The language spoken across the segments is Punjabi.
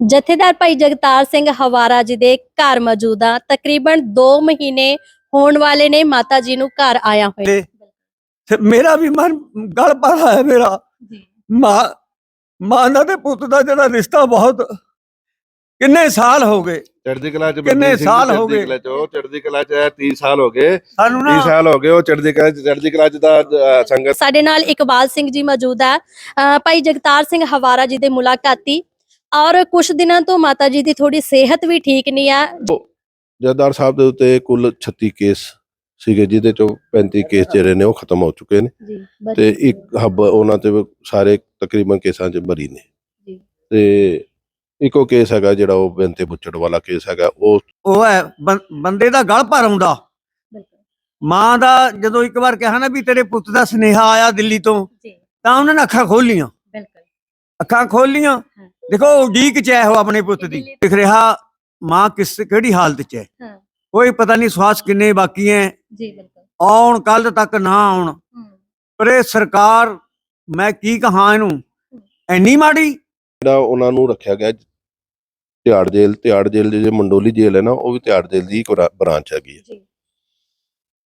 ਜਥੇਦਾਰ ਭਾਈ ਜਗਤਾਰ ਸਿੰਘ ਹਵਾਰਾ ਜੀ ਦੇ ਘਰ ਮੌਜੂਦ ਆ। ਤਕਰੀਬਨ 2 ਮਹੀਨੇ ਹੋਣ ਵਾਲੇ ਨੇ ਮਾਤਾ ਜੀ ਨੂੰ ਘਰ ਆਇਆ ਹੋਇਆ। ਤੇ ਮੇਰਾ ਵੀ ਮਨ ਗਲ ਪੜਾ ਹੈ ਮੇਰਾ। ਜੀ। ਮਾਂ ਮਾਂ ਦਾ ਤੇ ਪੁੱਤ ਦਾ ਜਿਹੜਾ ਰਿਸ਼ਤਾ ਬਹੁਤ ਕਿੰਨੇ ਸਾਲ ਹੋ ਗਏ। ਚੜ੍ਹਦੀ ਕਲਾ ਚ ਕਿੰਨੇ ਸਾਲ ਹੋ ਗਏ? ਕਲਾ ਚ ਉਹ ਚੜ੍ਹਦੀ ਕਲਾ ਚ ਹੈ 30 ਸਾਲ ਹੋ ਗਏ। ਸਾਨੂੰ 30 ਨਾ ਸਾਲ ਹੋ ਗਏ ਉਹ ਚੜ੍ਹਦੀ ਕਲਾ ਚ ਚੜ੍ਹਦੀ ਕਲਾ ਚ ਦਾ ਸੰਗਤ ਸਾਡੇ ਨਾਲ ਇਕਬਾਲ ਸਿੰਘ ਜੀ ਮੌਜੂਦ ਹੈ ਭਾਈ ਜਗਤਾਰ ਸਿੰਘ ਹਵਾਰਾ ਜੀ ਦੇ ਮੁਲਾਕਾਤੀ ਔਰ ਕੁਝ ਦਿਨਾਂ ਤੋਂ ਮਾਤਾ ਜੀ ਦੀ ਥੋੜੀ ਸਿਹਤ ਵੀ ਠੀਕ ਨਹੀਂ ਆ। ਜਦਾਰ ਸਾਹਿਬ ਦੇ ਉੱਤੇ ਕੁੱਲ 36 ਕੇਸ ਸੀਗੇ ਜਿਹਦੇ ਚੋਂ 35 ਕੇਸ ਜਿਹੜੇ ਨੇ ਉਹ ਖਤਮ ਹੋ ਚੁੱਕੇ ਨੇ। ਜੀ ਤੇ ਇੱਕ ਹੱਬ ਉਹਨਾਂ ਤੇ ਸਾਰੇ ਤਕਰੀਬਨ ਕੇਸਾਂ 'ਚ ਬਰੀ ਨੇ। ਜੀ। ਤੇ ਇੱਕੋ ਕੇਸ ਹੈਗਾ ਜਿਹੜਾ ਉਹ ਬੈਂਤੇ ਬੁੱਚੜ ਵਾਲਾ ਕੇਸ ਹੈਗਾ ਉਹ ਉਹ ਹੈ ਬੰਦੇ ਦਾ ਗਲ ਭਰ ਆਉਂਦਾ। ਮਾਂ ਦਾ ਜਦੋਂ ਇੱਕ ਵਾਰ ਕਿਹਾ ਨਾ ਵੀ ਤੇਰੇ ਪੁੱਤ ਦਾ ਸੁਨੇਹਾ ਆਇਆ ਦਿੱਲੀ ਤੋਂ ਜੀ। ਤਾਂ ਉਹਨਾਂ ਨੇ ਅੱਖਾਂ ਖੋਲੀਆਂ ਬਿਲਕੁਲ। ਅੱਖਾਂ ਖੋਲੀਆਂ ਦੇਖੋ ਉਡੀਕ ਚ ਹੈ ਉਹ ਆਪਣੇ ਪੁੱਤ ਦੀ। ਦਿਖ ਰਿਹਾ ਮਾਂ ਕਿਸ ਕਿਹੜੀ ਹਾਲਤ ਚ ਹੈ? ਹਾਂ। ਕੋਈ ਪਤਾ ਨਹੀਂ ਸਵਾਸ ਕਿੰਨੇ ਬਾਕੀ ਹੈ ਜੀ ਬਿਲਕੁਲ। ਆਉਣ ਕੱਲ ਤੱਕ ਨਾ ਆਉਣ। ਪਰ ਇਹ ਸਰਕਾਰ ਮੈਂ ਕੀ ਕਹਾਂ ਇਹਨੂੰ? ਐਨੀ ਮਾੜੀ? ਜਿਹੜਾ ਉਹਨਾਂ ਨੂੰ ਰੱਖਿਆ ਗਿਆ ਤਿਹਾੜ ਜੇਲ੍ਹ ਤਿਹਾੜ ਜੇਲ੍ਹ ਦੀ ਜੇ ਮੰਡੋਲੀ ਜੇਲ੍ਹ ਹੈ ਨਾ ਉਹ ਵੀ ਤਿਹਾੜ ਜੇਲ੍ਹ ਦੀ ਇੱਕ ਬ੍ਰਾਂਚ ਹੈਗੀ ਹੈ। ਜੀ।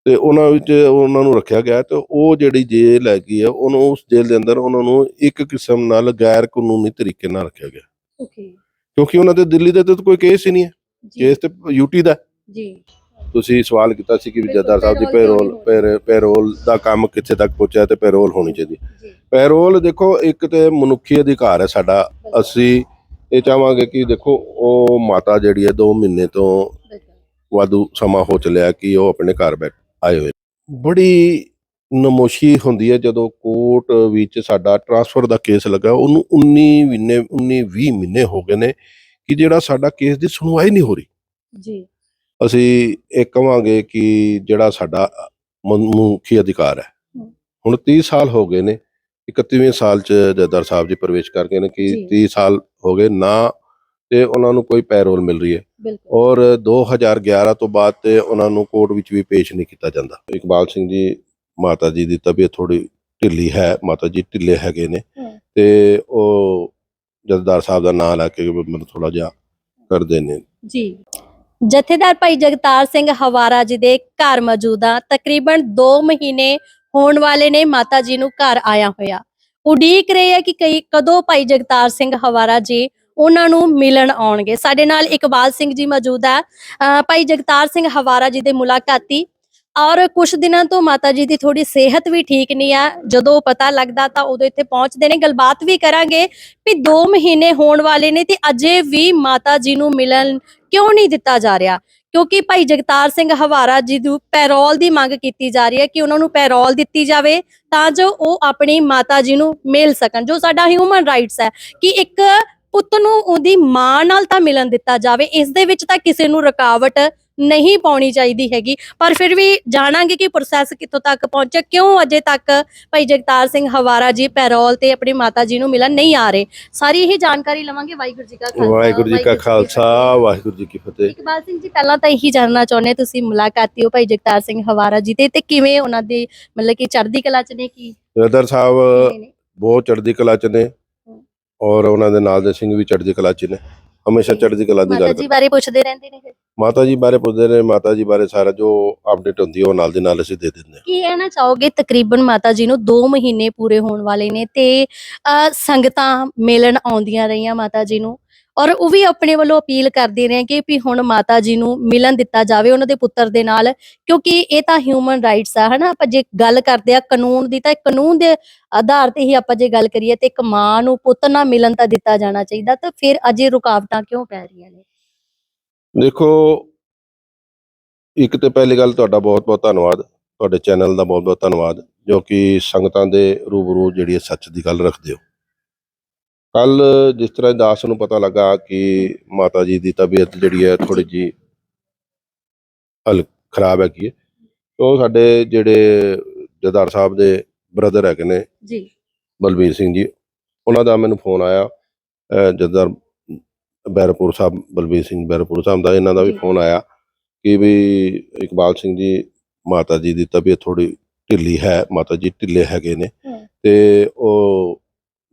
ਤੇ ਉਹਨਾਂ ਵਿੱਚ ਉਹਨਾਂ ਨੂੰ ਰੱਖਿਆ ਗਿਆ ਤੇ ਉਹ ਜਿਹੜੀ ਜੇਲ੍ਹ ਹੈਗੀ ਹੈ ਉਹਨੂੰ ਉਸ ਜੇਲ੍ਹ ਦੇ ਅੰਦਰ ਉਹਨਾਂ ਨੂੰ ਇੱਕ ਕਿਸਮ ਨਾਲ ਗੈਰ ਕਾਨੂੰਨੀ ਤਰੀਕੇ ਨਾਲ ਰੱਖਿਆ ਗਿਆ। ਓਕੇ। ਕਿਉਂਕਿ ਉਹਨਾਂ ਦੇ ਦਿੱਲੀ ਦੇ ਤੇ ਕੋਈ ਕੇਸ ਹੀ ਨਹੀਂ ਹੈ। ਕੇਸ ਤੇ ਯੂਟੀ ਦਾ। ਜੀ। ਤੁਸੀਂ ਸਵਾਲ ਕੀਤਾ ਸੀ ਕਿ ਵੀ ਜੱਦਾਰ ਸਾਹਿਬ ਦੀ ਪੈਰੋਲ ਪੈਰੋਲ ਦਾ ਕੰਮ ਕਿੱਥੇ ਤੱਕ ਪਹੁੰਚਿਆ ਤੇ ਪੈਰੋਲ ਹੋਣੀ ਚਾਹੀਦੀ ਪੈਰੋਲ ਦੇਖੋ ਇੱਕ ਤੇ ਮਨੁੱਖੀ ਅਧਿਕਾਰ ਹੈ ਸਾਡਾ। ਅਸੀਂ ਇਹ ਚਾਹਾਂਗੇ ਕਿ ਦੇਖੋ ਉਹ ਮਾਤਾ ਜਿਹੜੀ ਹੈ 2 ਮਹੀਨੇ ਤੋਂ ਵਾਧੂ ਸਮਾਂ ਹੋ ਚੱਲਿਆ ਕਿ ਉਹ ਆਪਣੇ ਘਰ ਬੈਠ। ਆਏ ਹੋਏ। ਬੜੀ ਨਮੋਸ਼ੀ ਹੁੰਦੀ ਹੈ ਜਦੋਂ ਕੋਰਟ ਵਿੱਚ ਸਾਡਾ ਟਰਾਂਸਫਰ ਦਾ ਕੇਸ ਲੱਗਾ। ਉਹਨੂੰ 19 ਮਹੀਨੇ 19 20 ਮਹੀਨੇ ਹੋ ਗਏ ਨੇ ਕਿ ਜਿਹੜਾ ਸਾਡਾ ਕੇਸ ਦੀ ਸੁਣਵਾਈ ਨਹੀਂ ਹੋ ਰਹੀ। ਜੀ। ਅਸੀਂ ਇਹ ਕਵਾਂਗੇ ਕਿ ਜਿਹੜਾ ਸਾਡਾ ਮਨੁੱਖੀ ਅਧਿਕਾਰ ਹੈ। ਹੁਣ 30 ਸਾਲ ਹੋ ਗਏ ਨੇ। 31ਵੇਂ ਸਾਲ ਚ ਜਦਰ ਸਾਹਿਬ ਜੀ ਪ੍ਰਵੇਸ਼ ਕਰ ਗਏ ਨੇ ਕਿ ਜੀ। 30 ਸਾਲ ਹੋ ਗਏ ਨਾ ਤੇ ਉਹਨਾਂ ਨੂੰ ਕੋਈ ਪੈਰੋਲ ਮਿਲ ਰਹੀ ਹੈ। ਔਰ 2011 ਤੋਂ ਬਾਅਦ ਤੇ ਉਹਨਾਂ ਨੂੰ ਕੋਰਟ ਵਿੱਚ ਵੀ ਪੇਸ਼ ਨਹੀਂ ਕੀਤਾ ਜਾਂਦਾ। ਇਕਬਾਲ ਸਿੰਘ ਜੀ ਮਾਤਾ ਜੀ ਦੀ ਤਬੀਅਤ ਥੋੜੀ ਢਿੱਲੀ ਹੈ ਮਾਤਾ ਜੀ ਢਿੱਲੇ ਹੈਗੇ ਨੇ। ਤੇ ਉਹ ਜਥੇਦਾਰ ਸਾਹਿਬ ਦਾ ਨਾਮ ਲੈ ਕੇ ਮੈਨੂੰ ਥੋੜਾ ਜਿਹਾ ਕਰਦੇ ਨੇ। ਜੀ। ਜਥੇਦਾਰ ਭਾਈ ਜਗਤਾਰ ਸਿੰਘ ਹਵਾਰਾ ਜੀ ਦੇ ਘਰ ਮੌਜੂਦ ਆ। ਤਕਰੀਬਨ 2 ਮਹੀਨੇ ਹੋਣ ਵਾਲੇ ਨੇ ਮਾਤਾ ਜੀ ਨੂੰ ਘਰ ਆਇਆ ਹੋਇਆ। ਉਡੀਕ ਰਹੇ ਆ ਕਿ ਕਈ ਕਦੋਂ ਭਾਈ ਜਗਤਾਰ ਸਿੰਘ ਹਵਾਰਾ ਜੀ ਉਹਨਾਂ ਨੂੰ ਮਿਲਣ ਆਉਣਗੇ। ਸਾਡੇ ਨਾਲ ਇਕਬਾਲ ਸਿੰਘ ਜੀ ਮੌਜੂਦ ਹੈ ਭਾਈ ਜਗਤਾਰ ਸਿੰਘ ਹਵਾਰਾ ਜੀ ਦੇ ਮੁਲਾਕਾਤੀ। ਔਰ ਕੁਝ ਦਿਨਾਂ ਤੋਂ ਮਾਤਾ ਜੀ ਦੀ ਥੋੜੀ ਸਿਹਤ ਵੀ ਠੀਕ ਨਹੀਂ ਆ। ਜਦੋਂ ਪਤਾ ਲੱਗਦਾ ਤਾਂ ਉਦੋਂ ਇੱਥੇ ਪਹੁੰਚਦੇ ਨੇ। ਗੱਲਬਾਤ ਵੀ ਕਰਾਂਗੇ ਵੀ 2 ਮਹੀਨੇ ਹੋਣ ਵਾਲੇ ਨੇ ਤੇ ਅਜੇ ਵੀ ਮਾਤਾ ਜੀ ਨੂੰ ਮਿਲਣ ਕਿਉਂ ਨਹੀਂ ਦਿੱਤਾ ਜਾ ਰਿਹਾ? ਕਿਉਂਕਿ ਭਾਈ ਜਗਤਾਰ ਸਿੰਘ ਹਵਾਰਾ ਜੀ ਨੂੰ ਪੈਰੋਲ ਦੀ ਮੰਗ ਕੀਤੀ ਜਾ ਰਹੀ ਹੈ ਕਿ ਉਹਨਾਂ ਨੂੰ ਪੈਰੋਲ ਦਿੱਤੀ ਜਾਵੇ ਤਾਂ ਜੋ ਉਹ ਆਪਣੀ ਮਾਤਾ ਜੀ ਨੂੰ ਮਿਲ ਸਕਣ, ਜੋ ਸਾਡਾ ਹਿਊਮਨ ਰਾਈਟਸ ਹੈ ਕਿ ਇੱਕ ਪੁੱਤ ਨੂੰ ਉਹਦੀ ਮਾਂ ਨਾਲ ਤਾਂ ਮਿਲਣ ਦਿੱਤਾ ਜਾਵੇ ਇਸ ਦੇ ਵਿੱਚ ਤਾਂ ਕਿਸੇ ਨੂੰ ਰੁਕਾਵਟ ਨਹੀਂ ਪਾਉਣੀ ਚਾਹੀਦੀ ਹੈਗੀ। ਪਰ ਫਿਰ ਵੀ ਜਾਣਾਂਗੇ ਕਿ ਪ੍ਰੋਸੈਸ ਕਿੱਥੋਂ ਤੱਕ ਪਹੁੰਚਿਆ ਕਿਉਂ ਅਜੇ ਤੱਕ ਭਾਈ ਜਗਤਾਰ ਸਿੰਘ ਹਵਾਰਾ ਜੀ ਪੈਰੋਲ ਤੇ ਆਪਣੀ ਮਾਤਾ ਜੀ ਨੂੰ ਮਿਲਣ ਨਹੀਂ ਆ ਰਹੇ। ਸਾਰੀ ਇਹ ਜਾਣਕਾਰੀ ਲਵਾਂਗੇ। ਵਾਹਿਗੁਰੂ ਜੀ ਕਾ ਖਾਲਸਾ ਵਾਹਿਗੁਰੂ ਜੀ ਕਾ ਖਾਲਸਾ ਵਾਹਿਗੁਰੂ ਜੀ ਕੀ ਫਤਿਹ। ਇਕਬਾਲ ਸਿੰਘ ਜੀ ਪਹਿਲਾਂ ਤਾਂ ਇਹੀ ਜਾਣਨਾ ਚਾਹੁੰਦੇ ਤੁਸੀਂ ਮੁਲਾਕਾਤੀ ਹੋ ਭਾਈ ਜਗਤਾਰ ਸਿੰਘ ਹਵਾਰਾ ਜੀ ਤੇ ਤੇ ਕਿਵੇਂ ਉਹਨਾਂ ਦੀ ਮਤਲਬ ਕਿ ਚੜ੍ਹਦੀ ਕਲਾ ਚ ਨੇ ਕੀ? ਜਥੇਦਾਰ ਸਾਹਿਬ? ਬਹੁਤ ਚੜ੍ਹਦੀ ਕਲਾ ਚ ਨੇ। ਔਰ ਉਹਨਾਂ ਦੇ ਨਾਲ ਦੇ ਸਿੰਘ ਵੀ ਚੜ੍ਹਦੀ ਕਲਾ ਚ ਨੇ। ਹਮੇਸ਼ਾ ਚੜ੍ਹਦੀ ਕਲਾ ਦੀ ਮਾਤਾ ਗੱਲ ਜੀ ਕਰਦੇ। ਬਾਰੇ ਪੁੱਛਦੇ ਰਹਿੰਦੇ ਨੇ ਫਿਰ? ਮਾਤਾ ਜੀ ਬਾਰੇ ਪੁੱਛਦੇ ਨੇ ਮਾਤਾ ਜੀ ਬਾਰੇ ਸਾਰਾ ਜੋ ਅਪਡੇਟ ਹੁੰਦੀ ਹੈ ਉਹ ਨਾਲ ਦੇ ਨਾਲ ਅਸੀਂ ਦੇ ਦਿੰਦੇ ਹਾਂ। ਕੀ ਕਹਿਣਾ ਚਾਹੋਗੇ? ਤਕਰੀਬਨ ਮਾਤਾ ਜੀ ਨੂੰ 2 ਮਹੀਨੇ ਪੂਰੇ ਹੋਣ ਵਾਲੇ ਨੇ ਤੇ ਸੰਗਤਾਂ ਮਿਲਣ ਆਉਂਦੀਆਂ ਰਹੀਆਂ ਮਾਤਾ ਜੀ ਨੂੰ। ਔਰ ਉਹ ਵੀ ਆਪਣੇ ਵੱਲੋਂ ਅਪੀਲ ਕਰਦੇ ਰਹੇ ਕਿ ਵੀ ਹੁਣ ਮਾਤਾ ਜੀ ਨੂੰ ਮਿਲਣ ਦਿੱਤਾ ਜਾਵੇ ਉਹਨਾਂ ਦੇ ਪੁੱਤਰ ਦੇ ਨਾਲ, ਕਿਉਂਕਿ ਇਹ ਤਾਂ ਹਿਊਮਨ ਰਾਈਟਸ ਆ, ਹਨਾ? ਆਪਾਂ ਜੇ ਗੱਲ ਕਰਦੇ ਆ ਕਾਨੂੰਨ ਦੀ, ਤਾਂ ਕਾਨੂੰਨ ਦੇ ਆਧਾਰ ਤੇ ਹੀ ਆਪਾਂ ਜੇ ਗੱਲ ਕਰੀਏ ਤੇ ਇੱਕ ਮਾਂ ਨੂੰ ਪੁੱਤ ਨਾਲ ਮਿਲਣ ਤਾਂ ਦਿੱਤਾ ਜਾਣਾ ਚਾਹੀਦਾ, ਤਾਂ ਫਿਰ ਅਜੇ ਰੁਕਾਵਟਾਂ ਕਿਉਂ ਪੈ ਰਹੀਆਂ ਨੇ? ਦੇਖੋ, ਇੱਕ ਤੇ ਪਹਿਲੀ ਗੱਲ ਤੁਹਾਡਾ ਬਹੁਤ ਬਹੁਤ ਧੰਨਵਾਦ, ਤੁਹਾਡੇ ਚੈਨਲ ਦਾ ਬਹੁਤ ਬਹੁਤ ਧੰਨਵਾਦ, ਜੋ ਕਿ ਸੰਗਤਾਂ ਦੇ ਰੂਬਰੂ ਜਿਹੜੀ ਸੱਚ ਦੀ ਗੱਲ ਰੱਖਦੇ ਹੋ। ਕੱਲ ਜਿਸ ਤਰ੍ਹਾਂ ਦਾਸ ਨੂੰ ਪਤਾ ਲੱਗਾ ਕਿ ਮਾਤਾ ਜੀ ਦੀ ਤਬੀਅਤ ਜਿਹੜੀ ਹੈ ਥੋੜੀ ਜੀ ਹਲ ਖਰਾਬ ਹੈਗੀ ਹੈ ਉਹ ਸਾਡੇ ਜਿਹੜੇ ਜਦਾਰ ਸਾਹਿਬ ਦੇ ਬ੍ਰਦਰ ਹੈਗੇ ਨੇ ਜੀ ਬਲਬੀਰ ਸਿੰਘ ਜੀ ਉਹਨਾਂ ਦਾ ਮੈਨੂੰ ਫੋਨ ਆਇਆ ਜਦਾਰ ਬੈਰਪੁਰ ਸਾਹਿਬ ਬਲਬੀਰ ਸਿੰਘ ਬੈਰਪੁਰ ਸਾਹਿਬ ਦਾ ਇਹਨਾਂ ਦਾ ਵੀ। ਫੋਨ ਆਇਆ ਕਿ ਵੀ ਇਕਬਾਲ ਸਿੰਘ ਜੀ ਮਾਤਾ ਜੀ ਦੀ ਤਬੀਅਤ ਥੋੜੀ ਢਿੱਲੀ ਹੈ ਮਾਤਾ ਜੀ ਢਿੱਲੇ ਹੈਗੇ ਨੇ। ਤੇ ਉਹ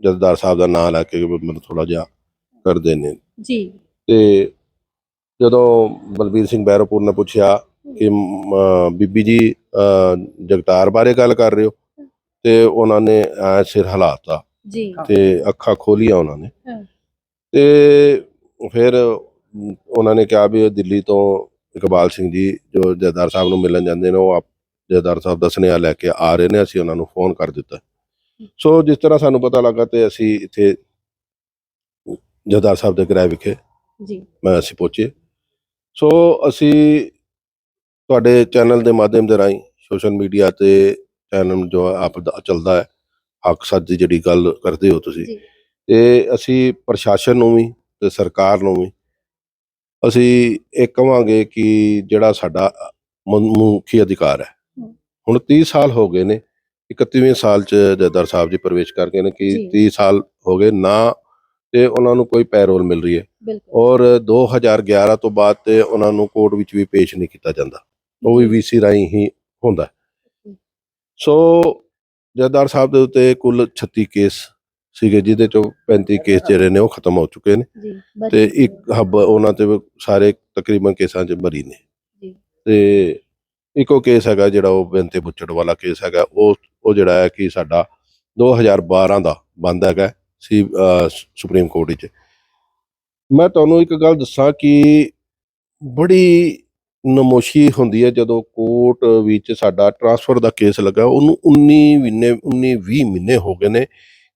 ਜਥੇਦਾਰ ਸਾਹਿਬ ਦਾ ਨਾਮ ਲੈ ਕੇ ਮੈਨੂੰ ਥੋੜਾ ਜਿਹਾ ਕਰਦੇ ਨੇ। ਜੀ। ਤੇ ਜਦੋਂ ਬਲਬੀਰ ਸਿੰਘ ਬੈਰੋਪੁਰ ਨੇ ਪੁੱਛਿਆ ਕਿ ਬੀਬੀ ਜੀ ਜਗਤਾਰ ਬਾਰੇ ਗੱਲ ਕਰ ਰਹੇ ਹੋ? ਤੇ ਉਹਨਾਂ ਨੇ ਐ ਸਿਰ ਹਿਲਾਤਾ। ਜੀ। ਤੇ ਅੱਖਾਂ ਖੋਲੀਆਂ ਉਹਨਾਂ ਨੇ। ਤੇ ਫਿਰ ਉਹਨਾਂ ਨੇ ਕਿਹਾ ਵੀ ਦਿੱਲੀ ਤੋਂ ਇਕਬਾਲ ਸਿੰਘ ਜੀ ਜੋ ਜਥੇਦਾਰ ਸਾਹਿਬ ਨੂੰ ਮਿਲਣ ਜਾਂਦੇ ਨੇ ਉਹ ਆਪ ਜਥੇਦਾਰ ਸਾਹਿਬ ਦਾ ਸੁਨੇਹਾ ਲੈ ਕੇ ਆ ਰਹੇ ਨੇ। ਅਸੀਂ ਉਹਨਾਂ ਨੂੰ ਫੋਨ ਕਰ ਦਿੱਤਾ। ਸੋ ਜਿਸ ਤਰ੍ਹਾਂ ਸਾਨੂੰ ਪਤਾ ਲੱਗਾ ਤੇ ਅਸੀਂ ਇੱਥੇ ਜਥੇਦਾਰ ਸਾਹਿਬ ਦੇ ਗ੍ਰਹਿ ਵਿਖੇ ਜੀ। ਮੈਂ ਅਸੀਂ ਪਹੁੰਚੇ। ਸੋ ਅਸੀਂ ਤੁਹਾਡੇ ਚੈਨਲ ਦੇ ਮਾਧਿਅਮ ਦੇ ਰਾਹੀਂ ਸੋਸ਼ਲ ਮੀਡੀਆ ਤੇ ਚੈਨਲ ਜੋ ਆਪ ਦਾ ਚੱਲਦਾ ਹੈ ਹੱਕ ਸੱਚ ਦੀ ਜਿਹੜੀ ਗੱਲ ਕਰਦੇ ਹੋ ਤੁਸੀਂ ਤੇ ਅਸੀਂ ਪ੍ਰਸ਼ਾਸਨ ਨੂੰ ਵੀ ਤੇ ਸਰਕਾਰ ਨੂੰ ਵੀ ਅਸੀਂ ਇਹ ਕਵਾਂਗੇ ਕਿ ਜਿਹੜਾ ਸਾਡਾ ਮ- ਮੁੱਖੀ ਅਧਿਕਾਰ ਹੈ। ਹੁਣ 30 ਸਾਲ ਹੋ ਗਏ ਨੇ 31ਵੇਂ ਸਾਲ ਚ ਜਦਰ ਸਾਹਿਬ ਜੀ ਪ੍ਰਵੇਸ਼ ਕਰ ਗਏ ਨੇ ਕਿ ਜੀ। 30 ਸਾਲ ਹੋ ਗਏ ਨਾ ਤੇ ਉਹਨਾਂ ਨੂੰ ਕੋਈ ਪੈਰੋਲ ਮਿਲ ਰਹੀ ਹੈ। ਔਰ 2011 ਤੋਂ ਬਾਅਦ ਤੇ ਉਹਨਾਂ ਨੂੰ ਕੋਰਟ ਵਿੱਚ ਵੀ ਪੇਸ਼ ਨਹੀਂ ਕੀਤਾ ਜਾਂਦਾ। ਉਹ ਵੀ ਵੀਸੀ ਰਾਹੀਂ ਹੀ ਹੁੰਦਾ। ਸੋ ਜਥੇਦਾਰ ਸਾਹਿਬ ਦੇ ਉੱਤੇ ਕੁੱਲ 36 ਕੇਸ ਸੀਗੇ ਜਿਹਦੇ ਚੋਂ 35 ਕੇਸ ਜਿਹੜੇ ਨੇ ਉਹ ਖਤਮ ਹੋ ਚੁੱਕੇ ਨੇ। ਤੇ ਇੱਕ ਹੱਬ ਉਹਨਾਂ ਤੇ ਸਾਰੇ ਤਕਰੀਬਨ ਕੇਸਾਂ 'ਚ ਬਰੀ ਨੇ। ਤੇ ਇੱਕੋ ਕੇਸ ਹੈਗਾ ਜਿਹੜਾ ਉਹ ਬੇਨਤੇ ਬੁੱਚੜ ਵਾਲਾ ਕੇਸ ਹੈਗਾ ਉਹ ਉਹ ਜਿਹੜਾ ਹੈ ਕਿ ਸਾਡਾ 2012 ਦਾ ਬੰਦ ਹੈਗਾ ਸੀ ਸੁਪਰੀਮ ਕੋਰਟ ਵਿੱਚ। ਮੈਂ ਤੁਹਾਨੂੰ ਇੱਕ ਗੱਲ ਦੱਸਾਂ ਕਿ ਬੜੀ ਨਮੋਸ਼ੀ ਹੁੰਦੀ ਹੈ ਜਦੋਂ ਕੋਰਟ ਵਿੱਚ ਸਾਡਾ ਟਰਾਂਸਫਰ ਦਾ ਕੇਸ ਲੱਗਾ ਉਹਨੂੰ 19 ਮਹੀਨੇ 19 20 ਮਹੀਨੇ ਹੋ ਗਏ ਨੇ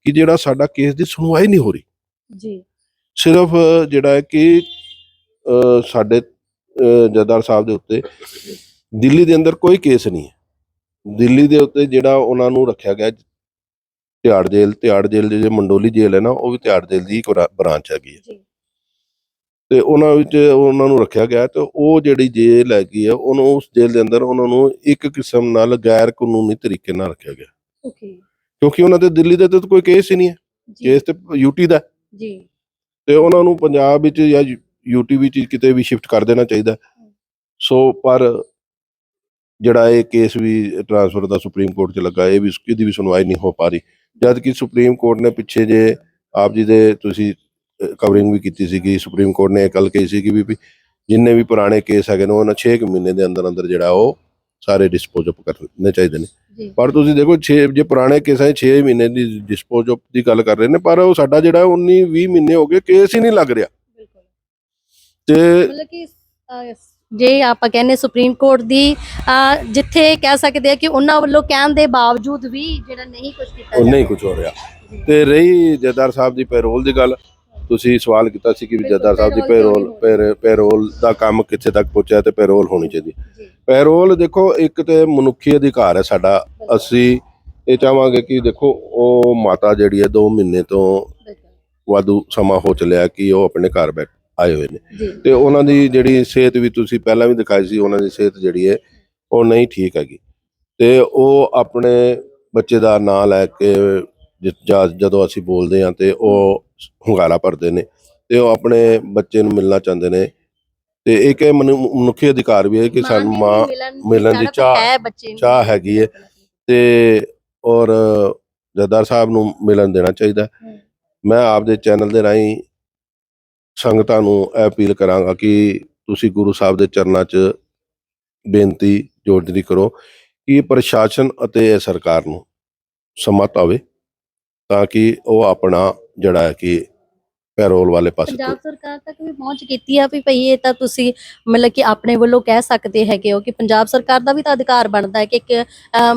ਕਿ ਜਿਹੜਾ ਸਾਡਾ ਕੇਸ ਦੀ ਸੁਣਵਾਈ ਨਹੀਂ ਹੋ ਰਹੀ। ਜੀ। ਸਿਰਫ ਜਿਹੜਾ ਹੈ ਕਿ ਸਾਡੇ ਅਹ, ਜਥੇਦਾਰ ਸਾਹਿਬ ਦੇ ਉੱਤੇ ਦਿੱਲੀ ਦੇ ਅੰਦਰ ਕੋਈ ਕੇਸ ਨਹੀਂ ਹੈ। ਦਿੱਲੀ ਦੇ ਉੱਤੇ ਜਿਹੜਾ ਉਹਨਾਂ ਨੂੰ ਰੱਖਿਆ ਗਿਆ ਤਿਹਾੜ ਜੇਲ੍ਹ ਤਿਹਾੜ ਜੇਲ੍ਹ ਜਿਹੜੀ ਮੰਡੋਲੀ ਜੇਲ੍ਹ ਹੈ ਨਾ ਉਹ ਵੀ ਤਿਹਾੜ ਜੇਲ੍ਹ ਦੀ ਇੱਕ ਬ੍ਰਾਂਚ ਹੈਗੀ ਹੈ। ਜੀ। ਤੇ ਉਹਨਾਂ ਵਿੱਚ ਉਹਨਾਂ ਨੂੰ ਰੱਖਿਆ ਗਿਆ ਤੇ ਉਹ ਜਿਹੜੀ ਜੇਲ੍ਹ ਹੈਗੀ ਹੈ ਉਹਨੂੰ ਉਸ ਜੇਲ੍ਹ ਦੇ ਅੰਦਰ ਉਹਨਾਂ ਨੂੰ ਇੱਕ ਕਿਸਮ ਨਾਲ ਗੈਰ ਕਾਨੂੰਨੀ ਤਰੀਕੇ ਨਾਲ ਰੱਖਿਆ ਗਿਆ। ਓਕੇ। ਕਿਉਂਕਿ ਉਹਨਾਂ ਦੇ ਦਿੱਲੀ ਦੇ ਤੇ ਕੋਈ ਕੇਸ ਹੀ ਨਹੀਂ ਹੈ। ਜੀ। ਕੇਸ ਤੇ ਯੂਟੀ ਦਾ। ਜੀ। ਤੇ ਉਹਨਾਂ ਨੂੰ ਪੰਜਾਬ ਵਿੱਚ ਜਾਂ ਯੂਟੀ ਵਿੱਚ ਕਿਤੇ ਵੀ ਸ਼ਿਫਟ ਕਰ ਦੇਣਾ ਚਾਹੀਦਾ ਸੋ ਪਰ ਜਿਹੜਾ ਇਹ ਕੇਸ ਵੀ ਟ੍ਰਾਂਸਫਰ ਦਾ ਸੁਪਰੀਮ ਕੋਰਟ 'ਚ ਲੱਗਾ ਇਹ ਵੀ ਇਹਦੀ ਵੀ ਸੁਣਵਾਈ ਨਹੀਂ ਹੋ ਪਾ ਰਹੀ। ਜਦ ਕਿ ਸੁਪਰੀਮ ਕੋਰਟ ਨੇ ਪਿੱਛੇ ਜੇ ਆਪ ਜੀ ਦੇ ਤੁਸੀਂ ਕਵਰਿੰਗ ਵੀ ਕੀਤੀ ਸੀਗੀ ਸੁਪਰੀਮ ਕੋਰਟ ਨੇ ਗੱਲ ਕਹੀ ਸੀ ਕਿ ਵੀ ਜਿੰਨੇ ਵੀ ਪੁਰਾਣੇ ਕੇਸ ਹੈਗੇ ਨੇ ਉਹਨਾਂ 6 ਮਹੀਨੇ ਦੇ ਅੰਦਰ ਅੰਦਰ ਜਿਹੜਾ ਉਹ ਸਾਰੇ ਡਿਸਪੋਜ਼ ਅਪ ਕਰਨੇ ਚਾਹੀਦੇ ਨੇ। ਪਰ ਤੁਸੀਂ ਦੇਖੋ 6 ਜੇ ਪੁਰਾਣੇ ਕੇਸਾਂ 'ਚ 6 ਮਹੀਨੇ ਦੀ ਡਿਸਪੋਜ਼ ਅਪ ਦੀ ਗੱਲ ਕਰ ਰਹੇ ਨੇ ਪਰ ਉਹ ਸਾਡਾ ਜਿਹੜਾ 19 20 ਮਹੀਨੇ ਹੋ ਗਏ ਕੇਸ ਹੀ ਨਹੀਂ ਲੱਗ ਰਿਹਾ। ਤੇ ਮਤਲਬ ਕਿ ਜੇ ਆਪਾਂ ਕਹਿੰਦੇ ਸੁਪਰੀਮ ਕੋਰਟ ਦੀ ਜਿੱਥੇ ਕਹਿ ਸਕਦੇ ਆ ਕਿ ਉਹਨਾਂ ਵੱਲੋਂ ਕਹਿਣ ਦੇ ਬਾਵਜੂਦ ਵੀ ਜਿਹੜਾ ਨਹੀਂ ਕੁਝ ਕੀਤਾ ਉਹ ਨਹੀਂ ਕੁਝ ਹੋ ਰਿਹਾ। ਤੇ ਰਹੀ ਜਦਾਰ ਸਾਹਿਬ ਦੀ ਪੈਰੋਲ ਦੀ ਗੱਲ ਤੁਸੀਂ ਸਵਾਲ ਕੀਤਾ ਸੀ ਕਿ ਜਦਾਰ ਸਾਹਿਬ ਦੀ ਪੈਰੋਲ ਪੈਰੋਲ ਦਾ ਕੰਮ ਕਿੱਥੇ ਤੱਕ ਪਹੁੰਚਿਆ ਤੇ ਪੈਰੋਲ ਹੋਣੀ ਚਾਹੀਦੀ। ਪੈਰੋਲ ਦੇਖੋ ਇੱਕ ਤੇ ਮਨੁੱਖੀ ਅਧਿਕਾਰ ਹੈ ਸਾਡਾ। ਅਸੀਂ ਇਹ ਚਾਹਾਂਗੇ ਕਿ ਦੇਖੋ ਉਹ ਮਾਤਾ ਜਿਹੜੀ ਹੈ 2 ਮਹੀਨੇ ਤੋਂ ਵਾਧੂ ਸਮਾਂ ਹੋ ਚੱਲਿਆ ਕਿ ਉਹ ਆਪਣੇ ਘਰ ਬੈਠ ਆਏ ਹੋਏ ਨੇ। ਤੇ ਉਹਨਾਂ ਦੀ ਜਿਹੜੀ ਸਿਹਤ ਵੀ ਤੁਸੀਂ ਪਹਿਲਾਂ ਵੀ ਦਿਖਾਈ ਸੀ ਉਹਨਾਂ ਦੀ ਸਿਹਤ ਜਿਹੜੀ ਹੈ ਉਹ ਨਹੀਂ ਠੀਕ ਹੈਗੀ। ਤੇ ਉਹ ਆਪਣੇ ਬੱਚੇ ਦਾ ਨਾਂ ਲੈ ਕੇ ਜਦੋਂ ਅਸੀਂ ਬੋਲਦੇ ਹਾਂ ਤੇ ਉਹ ਹੁੰਗਾਰਾ ਭਰਦੇ ਨੇ ਤੇ ਉਹ ਆਪਣੇ ਬੱਚੇ ਨੂੰ ਮਿਲਣਾ ਚਾਹੁੰਦੇ ਨੇ। ਤੇ ਇੱਕ ਇਹ ਮਨੁ- ਮਨੁੱਖੀ ਅਧਿਕਾਰ ਵੀ ਹੈ ਕਿ ਸਾਨੂੰ ਮਾਂ ਮਿਲਣ ਦੀ ਚਾਹ- ਹੈ ਬੱਚੇ ਨੂੰ। ਚਾਹ ਹੈਗੀ ਹੈ। ਤੇ ਔਰ ਜਦਾਰ ਸਾਹਿਬ ਨੂੰ ਮਿਲਣ ਦੇਣਾ ਚਾਹੀਦਾ। ਮੈਂ ਆਪਦੇ ਚੈਨਲ ਦੇ ਰਾਹੀਂ ਸੰਗਤਾਂ ਨੂੰ ਇਹ ਅਪੀਲ ਕਰਾਂਗਾ ਕਿ ਤੁਸੀਂ ਗੁਰੂ ਸਾਹਿਬ ਦੇ ਚਰਨਾਂ 'ਚ ਬੇਨਤੀ ਜੋੜਦੀ ਕਰੋ ਕਿ ਪ੍ਰਸ਼ਾਸਨ ਅਤੇ ਸਰਕਾਰ ਨੂੰ ਸਮਤ ਆਵੇ ਤਾਂ ਕਿ ਉਹ ਆਪਣਾ ਜਿਹੜਾ ਹੈ ਕਿ ਪੈਰੋਲ ਵਾਲੇ ਪਾਸੇ ਪੰਜਾਬ ਸਰਕਾਰ ਤੱਕ ਵੀ ਪਹੁੰਚ ਕੀਤੀ ਆ ਵੀ ਭਈ ਇਹ ਤਾਂ ਤੁਸੀਂ ਮਤਲਬ ਕਿ ਆਪਣੇ ਵੱਲੋਂ ਕਹਿ ਸਕਦੇ ਹੈਗੇ ਹੋ ਕਿ ਪੰਜਾਬ ਸਰਕਾਰ ਦਾ ਵੀ ਤਾਂ ਅਧਿਕਾਰ ਬਣਦਾ ਹੈ ਕਿ ਇੱਕ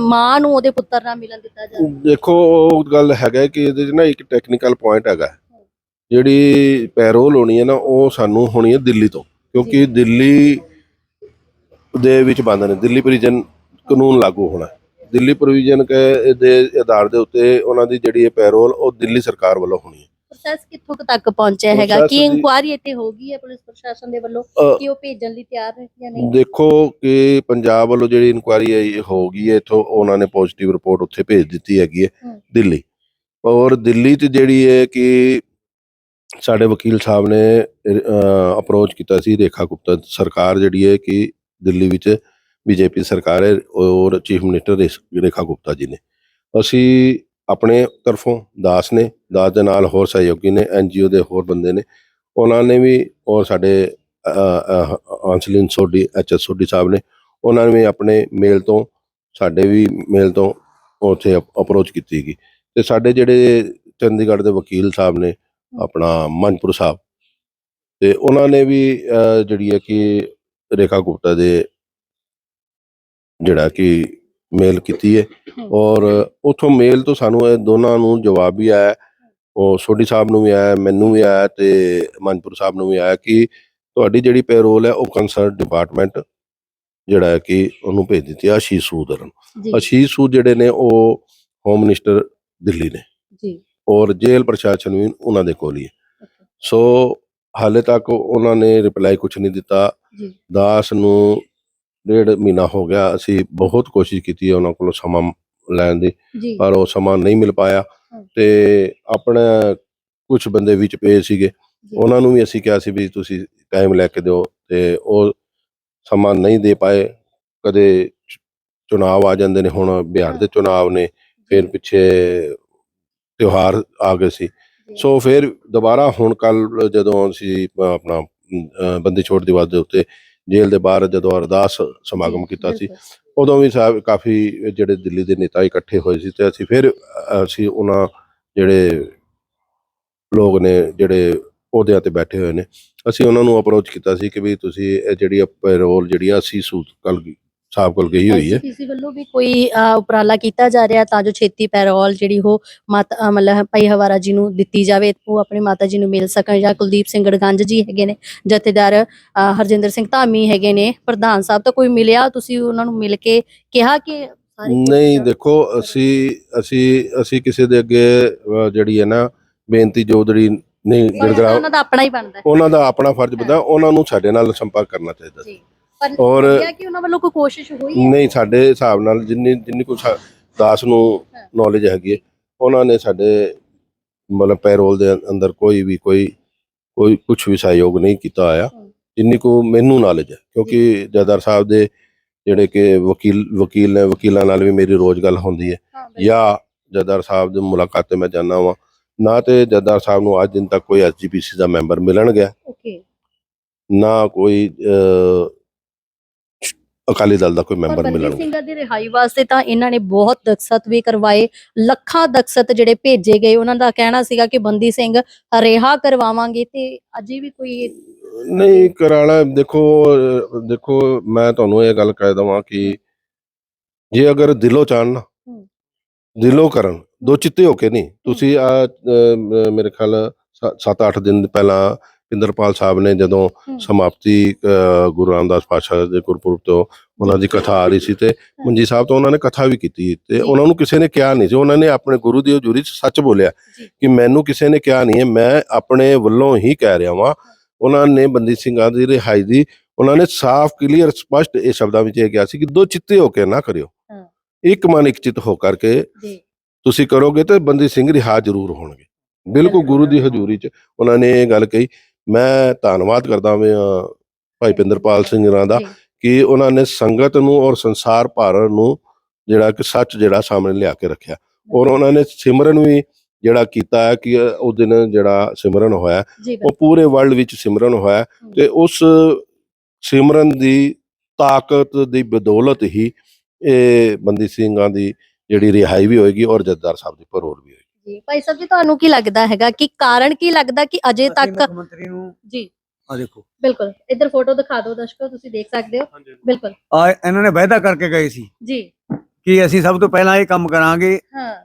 ਮਾਂ ਨੂੰ ਉਹਦੇ ਪੁੱਤਰ ਨਾਲ ਮਿਲਣ ਦਿੱਤਾ ਜਾਵੇ। ਦੇਖੋ ਉਹ ਗੱਲ ਹੈਗਾ ਕਿ ਇਹਦੇ 'ਚ ਨਾ ਇੱਕ ਟੈਕਨੀਕਲ ਪੁਆਇੰਟ ਹੈਗਾ। ਜਿਹੜੀ ਪੈਰੋਲ ਹੋਣੀ ਹੈ ਨਾ ਉਹ ਸਾਨੂੰ ਹੋਣੀ ਹੈ ਦਿੱਲੀ ਤੋਂ ਕਿਉਂਕਿ। ਦਿੱਲੀ ਦੇ ਵਿੱਚ ਬੰਦ ਨੇ ਦਿੱਲੀ ਪ੍ਰੀਜਨ ਕਾਨੂੰਨ ਲਾਗੂ ਹੋਣਾ ਹੈ। ਦਿੱਲੀ ਪ੍ਰੋਵੀਜ਼ਨ ਦੇ ਆਧਾਰ ਦੇ ਉੱਤੇ ਉਹਨਾਂ ਦੀ ਜਿਹੜੀ ਹੈ ਪੈਰੋਲ ਉਹ ਦਿੱਲੀ ਸਰਕਾਰ ਵੱਲੋਂ ਹੋਣੀ ਹੈ ਪ੍ਰੋਸੈਸ ਕਿੱਥੋਂ ਤੱਕ ਪਹੁੰਚਿਆ ਹੈਗਾ ਕੀ ਇਨਕੁਆਰੀ ਇੱਥੇ ਹੋ ਗਈ ਹੈ ਪੁਲਿਸ ਪ੍ਰਸ਼ਾਸਨ ਦੇ ਵੱਲੋਂ ਕਿ ਉਹ ਭੇਜਣ ਲਈ ਤਿਆਰ ਹੈ ਜਾਂ ਨਹੀਂ ਦੇਖੋ ਕਿ ਪੰਜਾਬ ਵੱਲੋਂ ਜਿਹੜੀ ਇਨਕੁਆਰੀ ਹੈ ਇਹ ਹੋ ਗਈ ਹੈ ਇਥੋਂ ਉਹਨਾਂ ਨੇ ਪੋਜ਼ਿਟਿਵ ਰਿਪੋਰਟ ਉੱਥੇ ਭੇਜ ਦਿੱਤੀ ਹੈਗੀ ਹੈ। ਦਿੱਲੀ ਔਰ ਦਿੱਲੀ 'ਚ ਜਿਹੜੀ ਹੈ ਕਿ ਸਾਡੇ ਵਕੀਲ ਸਾਹਿਬ ਨੇ ਅਪਰੋਚ ਕੀਤਾ ਸੀ ਰੇਖਾ ਗੁਪਤਾ ਸਰਕਾਰ ਜਿਹੜੀ ਹੈ ਕਿ ਦਿੱਲੀ ਵਿੱਚ ਬੀਜੇਪੀ ਸਰਕਾਰ ਹੈ, ਔਰ ਚੀਫ ਮਿਨਿਸਟਰ ਰੇਸ- ਰੇਖਾ ਗੁਪਤਾ ਜੀ ਨੇ। ਅਸੀਂ ਆਪਣੇ ਤਰਫੋਂ ਦਾਸ ਨੇ, ਦਾਸ ਦੇ ਨਾਲ ਹੋਰ ਸਹਿਯੋਗੀ ਨੇ ਐਨਜੀਓ ਦੇ ਹੋਰ ਬੰਦੇ ਨੇ। ਉਹਨਾਂ ਨੇ ਵੀ, ਔਰ ਸਾਡੇ ਅੰਸਲਿਨ ਸੋਢੀ ਐਚਐਸ ਸੋਢੀ ਸਾਹਿਬ ਨੇ, ਉਹਨਾਂ ਨੇ ਵੀ ਆਪਣੇ ਮੇਲ ਤੋਂ, ਸਾਡੇ ਵੀ ਮੇਲ ਤੋਂ ਉੱਥੇ ਅਪਰੋਚ ਕੀਤੀ ਗਈ ਤੇ ਸਾਡੇ ਜਿਹੜੇ ਚੰਡੀਗੜ੍ਹ ਦੇ ਵਕੀਲ ਸਾਹਿਬ ਨੇ ਆਪਣਾ ਮਨਪੁਰ ਸਾਹਿਬ। ਤੇ ਉਹਨਾਂ ਨੇ ਵੀ ਜਿਹੜੀ ਹੈ ਕਿ ਰੇਖਾ ਗੁਪਤਾ ਦੇ ਜਿਹੜਾ ਕਿ ਮੇਲ ਕੀਤੀ ਹੈ। ਔਰ ਉਥੋਂ ਮੇਲ ਤੋਂ ਸਾਨੂੰ ਇਹ ਦੋਨਾਂ ਨੂੰ ਜਵਾਬ ਵੀ ਆਇਆ। ਉਹ ਸੋਢੀ ਸਾਹਿਬ ਨੂੰ ਵੀ ਆਇਆ ਮੈਨੂੰ ਵੀ ਆਇਆ ਤੇ ਮਨਪੁਰ ਸਾਹਿਬ ਨੂੰ ਵੀ ਆਇਆ ਕਿ ਤੁਹਾਡੀ ਜਿਹੜੀ ਪੈਰੋਲ ਹੈ ਉਹ ਕੰਸਰਨ ਡਿਪਾਰਟਮੈਂਟ ਜਿਹੜਾ ਹੈ ਕਿ ਉਹਨੂੰ ਭੇਜ ਦਿੱਤੀ ਆ ਆਸ਼ੀਸ਼ ਸੂਦ ਕਰਨ ਜੀ। ਆਸ਼ੀਸ਼ ਸੂਦ ਜਿਹੜੇ ਨੇ ਉਹ ਹੋਮ ਮਿਨਿਸਟਰ ਦਿੱਲੀ ਨੇ। ਜੀ। ਔਰ ਜੇਲ੍ਹ ਪ੍ਰਸ਼ਾਸਨ ਵੀ ਉਹਨਾਂ ਦੇ ਕੋਲ ਹੀ ਹੈ। ਸੋ ਹਾਲੇ ਤੱਕ ਉਹਨਾਂ ਨੇ ਰਿਪਲਾਈ ਕੁਝ ਨਹੀਂ ਦਿੱਤਾ। ਦਾਸ ਨੂੰ ਡੇਢ ਮਹੀਨਾ ਹੋ ਗਿਆ। ਅਸੀਂ ਬਹੁਤ ਕੋਸ਼ਿਸ਼ ਕੀਤੀ ਹੈ ਉਹਨਾਂ ਕੋਲੋਂ ਸਮਾਂ ਲੈਣ ਦੀ ਪਰ ਉਹ ਸਮਾਂ ਨਹੀਂ ਮਿਲ ਪਾਇਆ। ਤੇ ਆਪਣਾ ਕੁਝ ਬੰਦੇ ਵਿੱਚ ਪਏ ਸੀਗੇ। ਉਹਨਾਂ ਨੂੰ ਵੀ ਅਸੀਂ ਕਿਹਾ ਸੀ ਵੀ ਤੁਸੀਂ ਟਾਈਮ ਲੈ ਕੇ ਦਿਓ ਤੇ ਉਹ ਸਮਾਂ ਨਹੀਂ ਦੇ ਪਾਏ। ਕਦੇ ਚੁਣਾਵ ਆ ਜਾਂਦੇ ਨੇ। ਹੁਣ ਬਿਹਾਰ ਦੇ ਚੁਣਾਵ ਨੇ। ਫਿਰ ਪਿੱਛੇ ਤਿਉਹਾਰ ਆ ਗਏ ਸੀ। ਸੋ ਫਿਰ ਦੁਬਾਰਾ ਹੁਣ ਕੱਲ ਜਦੋਂ ਅਸੀਂ ਆਪਣਾ ਬੰਦੀ ਛੋੜ ਦਿਵਸ ਦੇ ਉੱਤੇ ਜੇਲ੍ਹ ਦੇ ਬਾਹਰ ਜਦੋਂ ਅਰਦਾਸ ਸਮਾਗਮ ਕੀਤਾ ਸੀ। ਉਦੋਂ ਵੀ ਸਾਹਿਬ ਕਾਫੀ ਜਿਹੜੇ ਦਿੱਲੀ ਦੇ ਨੇਤਾ ਇਕੱਠੇ ਹੋਏ ਸੀ ਤੇ ਅਸੀਂ ਫਿਰ ਅਸੀਂ ਉਹਨਾਂ ਜਿਹੜੇ ਲੋਕ ਨੇ ਜਿਹੜੇ ਅਹੁਦਿਆਂ ਤੇ ਬੈਠੇ ਹੋਏ ਨੇ ਅਸੀਂ ਉਹਨਾਂ ਨੂੰ ਅਪਰੋਚ ਕੀਤਾ ਸੀ ਕਿ ਵੀ ਤੁਸੀਂ ਇਹ ਜਿਹੜੀ ਪੈਰੋਲ ਜਿਹੜੀ ਆ ਅਸੀਂ ਸੂਤ ਕੱਲ ਸਾਹਿਬ ਕੋਲ ਗਈ ਹੋਈ ਹੈ। ਐਸਜੀਪੀਸੀ ਵੱਲੋਂ ਵੀ ਕੋਈ ਉਪਰਾਲਾ ਕੀਤਾ ਜਾ ਰਿਹਾ ਤਾਂ ਜੋ ਛੇਤੀ ਪੈਰੋਲ ਜਿਹੜੀ ਉਹ ਮਾਤਾ ਮਤਲਬ ਭਾਈ ਹਵਾਰਾ ਜੀ ਨੂੰ ਦਿੱਤੀ ਜਾਵੇ ਉਹ ਆਪਣੇ ਮਾਤਾ ਜੀ ਨੂੰ ਮਿਲ ਸਕਣ ਜਾਂ ਕੁਲਦੀਪ ਸਿੰਘ ਗੜਗੰਜ ਜੀ ਹੈਗੇ ਨੇ ਜਥੇਦਾਰ ਹਰਜਿੰਦਰ ਸਿੰਘ ਧਾਮੀ ਹੈਗੇ ਨੇ ਪ੍ਰਧਾਨ ਸਾਹਿਬ ਤਾਂ ਕੋਈ ਮਿਲਿਆ? ਤੁਸੀਂ ਉਹਨਾਂ ਨੂੰ ਮਿਲ ਕੇ ਕਿਹਾ ਕਿ ਨਹੀਂ ਦੇਖੋ ਅਸੀਂ ਅਸੀਂ ਅਸੀਂ ਕਿਸੇ ਦੇ ਅੱਗੇ ਜਿਹੜੀ ਹੈ ਨਾ ਬੇਨਤੀ ਜੋ ਜਿਹੜੀ ਨਹੀਂ ਗਿੜਗੜਾ ਉਹਨਾਂ ਦਾ ਆਪਣਾ ਹੀ ਬਣਦਾ ਉਹਨਾਂ ਦਾ ਆਪਣਾ ਫਰਜ਼ ਬਣਦਾ ਉਹਨਾਂ ਨੂੰ ਸਾਡੇ ਨਾਲ ਸੰਪਰਕ ਕਰਨਾ ਚਾਹੀਦਾ ਜੀ। ਪਰ ਔਰ- ਕਿ ਉਹਨਾਂ ਵੱਲੋਂ ਕੋਈ ਕੋਸ਼ਿਸ਼ ਹੋਈ ਹੈ ਨਹੀਂ ਸਾਡੇ ਹਿਸਾਬ ਨਾਲ ਜਿੰਨੀ ਜਿੰਨੀ ਕੁ ਸਾ- ਦਾਸ ਨੂੰ। ਨੌਲੇਜ ਹੈਗੀ ਹੈ ਉਹਨਾਂ ਨੇ ਸਾਡੇ ਮਤਲਬ ਪੈਰੋਲ ਦੇ ਅੰਦਰ ਕੋਈ ਵੀ ਕੋਈ ਕੋਈ ਕੁਝ ਵੀ ਸਹਿਯੋਗ ਨਹੀਂ ਕੀਤਾ ਹਮ। ਜਿੰਨੀ ਕੁ ਮੈਨੂੰ ਨੌਲੇਜ ਹੈ ਕਿਉਂਕਿ ਜਦਰ ਸਾਹਿਬ ਦੇ ਜਿਹੜੇ ਕਿ ਵਕੀਲ ਵਕੀਲ ਨੇ ਵਕੀਲਾਂ ਨਾਲ ਵੀ ਮੇਰੀ ਰੋਜ਼ ਗੱਲ ਹੁੰਦੀ ਹੈ। ਜਾਂ ਜਦਰ ਸਾਹਿਬ ਦੀ ਮੁਲਾਕਾਤ ਤੇ ਮੈਂ ਜਾਂਦਾ ਵਾਂ ਨਾ ਤੇ ਜਦਰ ਸਾਹਿਬ ਨੂੰ ਅੱਜ ਦਿਨ ਤੱਕ ਕੋਈ ਐਸਜੀਪੀਸੀ ਦਾ ਮੈਂਬਰ ਮਿਲਣ ਗਿਆ ਓਕੇ ਨਾ ਕੋਈ ਅਹ, ਅਕਾਲੀ ਦਲ ਦਾ ਕੋਈ ਮੈਂਬਰ ਮਿਲਣ ਸਿੰਘਾਂ ਦੀ ਰਿਹਾਈ ਵਾਸਤੇ ਤਾਂ ਇਹਨਾਂ ਨੇ ਬਹੁਤ ਦਕਸਤ ਵੀ ਕਰਵਾਏ ਲੱਖਾਂ ਦਕਸਤ ਜਿਹੜੇ ਭੇਜੇ ਗਏ। ਉਹਨਾਂ ਦਾ ਕਹਿਣਾ ਸੀਗਾ ਕਿ ਬੰਦੀ ਸਿੰਘ ਰਿਹਾ ਕਰਵਾਵਾਂਗੇ ਤੇ ਅਜੇ ਵੀ ਕੋਈ ਨਹੀਂ ਕਰਾਣਾ ਦੇਖੋ ਦੇਖੋ ਮੈਂ ਤੁਹਾਨੂੰ ਇਹ ਗੱਲ ਕਹਿ ਦਵਾਂ ਕਿ ਜੇ ਅਗਰ ਦਿਲੋਂ ਚਾਹਣ ਨਾ। ਦਿਲੋਂ ਕਰਨ ਦੋ ਚਿੱਤੇ ਹੋ ਕੇ ਨਹੀਂ। ਤੁਸੀਂ ਆ ਮੇਰੇ ਖਿਆਲ 7-8 ਦਿਨ ਪਹਿਲਾਂ ਪਿੰਦਰਪਾਲ ਸਾਹਿਬ ਨੇ ਜਦੋਂ ਹੂੰ। ਸਮਾਪਤੀ ਗੁਰੂ ਰਾਮਦਾਸ ਪਾਤਸ਼ਾਹ ਦੇ ਗੁਰਪੁਰਬ ਤੋਂ ਉਹਨਾਂ ਦੀ ਕਥਾ ਆ ਰਹੀ ਸੀ ਤੇ ਮੁੰਜੀ ਸਾਹਿਬ ਤੋਂ ਉਹਨਾਂ ਨੇ ਕਥਾ ਵੀ ਕੀਤੀ ਤੇ। ਉਹਨਾਂ ਨੂੰ ਕਿਸੇ ਨੇ ਕਿਹਾ ਨਹੀਂ ਸੀ ਉਹਨਾਂ ਨੇ ਆਪਣੇ ਗੁਰੂ ਦੀ ਹਜ਼ੂਰੀ 'ਚ ਸੱਚ ਬੋਲਿਆ। ਕਿ ਮੈਨੂੰ ਕਿਸੇ ਨੇ ਕਿਹਾ ਨਹੀਂ ਹੈ ਮੈਂ ਆਪਣੇ ਵੱਲੋਂ ਹੀ ਕਹਿ ਰਿਹਾ ਵਾਂ ਉਹਨਾਂ ਨੇ ਬੰਦੀ ਸਿੰਘਾਂ ਦੀ ਰਿਹਾਈ ਦੀ ਉਹਨਾਂ ਨੇ ਸਾਫ਼ ਕਲੀਅਰ ਸਪਸ਼ਟ ਇਹ ਸ਼ਬਦਾਂ ਵਿੱਚ ਇਹ ਕਿਹਾ ਸੀ ਕਿ ਦੋ ਚਿੱਤੇ ਹੋ ਕੇ ਨਾ ਕਰਿਓ ਹਾਂ। ਇੱਕ ਮਨ ਇੱਕ ਚਿੱਤ ਹੋ ਕਰਕੇ ਤੁਸੀਂ ਕਰੋਗੇ ਤੇ ਬੰਦੀ ਸਿੰਘ ਰਿਹਾ ਜ਼ਰੂਰ ਹੋਣਗੇ ਬਿਲਕੁਲ ਗੁਰੂ ਦੀ ਹਜ਼ੂਰੀ 'ਚ ਉਹਨਾਂ ਨੇ ਇਹ ਗੱਲ ਕਹੀ ਮੈਂ ਧੰਨਵਾਦ ਕਰਦਾ ਅਹ, ਭਾਈ ਪਿੰਦਰਪਾਲ ਸਿੰਘ ਜੀ ਦਾ। ਕਿ ਉਹਨਾਂ ਨੇ ਸੰਗਤ ਨੂੰ ਔਰ ਸੰਸਾਰ ਭਰ ਨੂੰ ਜਿਹੜਾ ਕਿ ਸੱਚ ਜਿਹੜਾ ਸਾਹਮਣੇ ਲਿਆ ਕੇ ਰੱਖਿਆ ਔਰ ਉਹਨਾਂ ਨੇ ਸਿਮਰਨ ਵੀ ਜਿਹੜਾ ਕੀਤਾ ਹੈ ਕਿ ਉਹ ਦਿਨ ਜਿਹੜਾ ਸਿਮਰਨ ਹੋਇਆ ਉਹ ਪੂਰੇ ਵਰਲਡ ਵਿੱਚ ਸਿਮਰਨ ਹੋਇਆ। ਤੇ ਉਸ ਸਿਮਰਨ ਦੀ ਤਾਕਤ ਦੀ ਬਦੌਲਤ ਹੀ ਇਹ ਬੰਦੀ ਸਿੰਘਾਂ ਦੀ ਜਿਹੜੀ ਰਿਹਾਈ ਵੀ ਹੋਏਗੀ ਔਰ ਜੱਦਾਰ ਸਾਹਿਬ ਦੀ ਪਰੋਲ ਵੀ ਜੀ। ਭਾਈ ਸਾਹਿਬ ਜੀ ਤੁਹਾਨੂੰ ਕੀ ਲੱਗਦਾ ਹੈਗਾ ਕਿ ਕਾਰਨ ਕੀ ਲੱਗਦਾ ਕਿ ਅਜੇ ਤੱਕ ਮੁੱਖ ਮੰਤਰੀ ਨੂੰ ਜੀ। ਆ ਦੇਖੋ। ਬਿਲਕੁਲ। ਇੱਧਰ ਫੋਟੋ ਦਿਖਾ ਦਿਓ ਦਰਸ਼ਕੋ ਤੁਸੀਂ ਦੇਖ ਸਕਦੇ ਹੋ। ਬਿਲਕੁਲ। ਆ ਇਹਨਾਂ ਨੇ ਵਾਅਦਾ ਕਰਕੇ ਗਏ ਸੀ ਜੀ। ਕਿ ਅਸੀਂ ਸਭ ਤੋਂ ਪਹਿਲਾਂ ਇਹ ਕੰਮ ਕਰਾਂਗੇ। ਹਾਂ।